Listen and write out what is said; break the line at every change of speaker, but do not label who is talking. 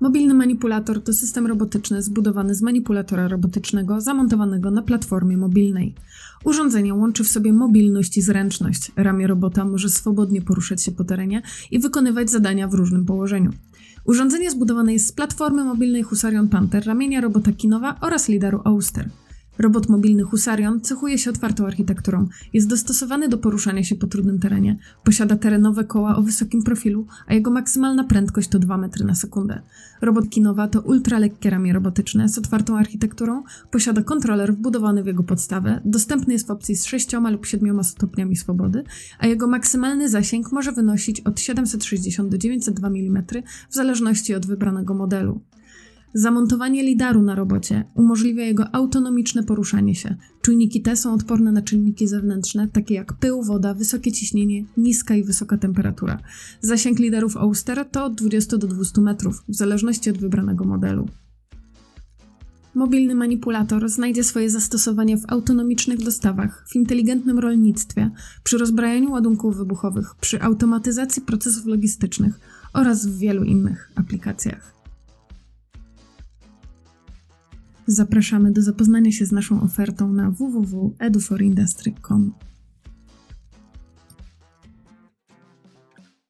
Mobilny manipulator to system robotyczny zbudowany z manipulatora robotycznego zamontowanego na platformie mobilnej. Urządzenie łączy w sobie mobilność i zręczność. Ramię robota może swobodnie poruszać się po terenie i wykonywać zadania w różnym położeniu. Urządzenie zbudowane jest z platformy mobilnej Husarion Panther, ramienia robota Kinowa oraz lidaru Auster. Robot mobilny Husarion cechuje się otwartą architekturą, jest dostosowany do poruszania się po trudnym terenie, posiada terenowe koła o wysokim profilu, a jego maksymalna prędkość to 2 metry na sekundę. Robot Kinowa to ultralekkie ramię robotyczne z otwartą architekturą, posiada kontroler wbudowany w jego podstawę, dostępny jest w opcji z 6 lub 7 stopniami swobody, a jego maksymalny zasięg może wynosić od 760 do 902 mm w zależności od wybranego modelu. Zamontowanie lidaru na robocie umożliwia jego autonomiczne poruszanie się. Czujniki te są odporne na czynniki zewnętrzne, takie jak pył, woda, wysokie ciśnienie, niska i wysoka temperatura. Zasięg liderów Auster to od 20 do 200 metrów, w zależności od wybranego modelu. Mobilny manipulator znajdzie swoje zastosowanie w autonomicznych dostawach, w inteligentnym rolnictwie, przy rozbrajaniu ładunków wybuchowych, przy automatyzacji procesów logistycznych oraz w wielu innych aplikacjach. Zapraszamy do zapoznania się z naszą ofertą na www.eduforindustry.com.